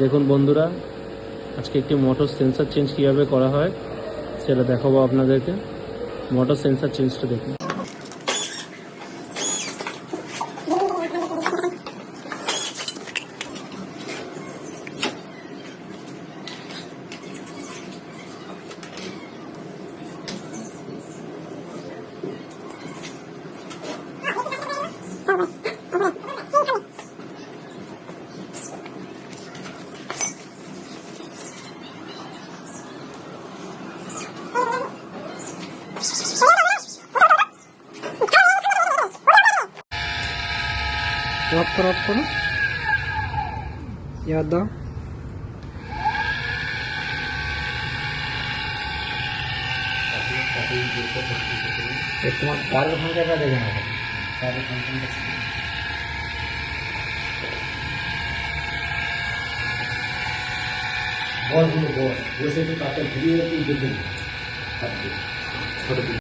দেখুন বন্ধুরা, আজকে একটি মোটর সেন্সার চেঞ্জ কীভাবে করা হয় সেটা দেখাবো আপনাদেরকে। মোটর সেন্সার চেঞ্জটা দেখুন। रब याद दाओ एक क्या बहुत वैसे तो काटल फ्री होती बिल्डिंग छोड़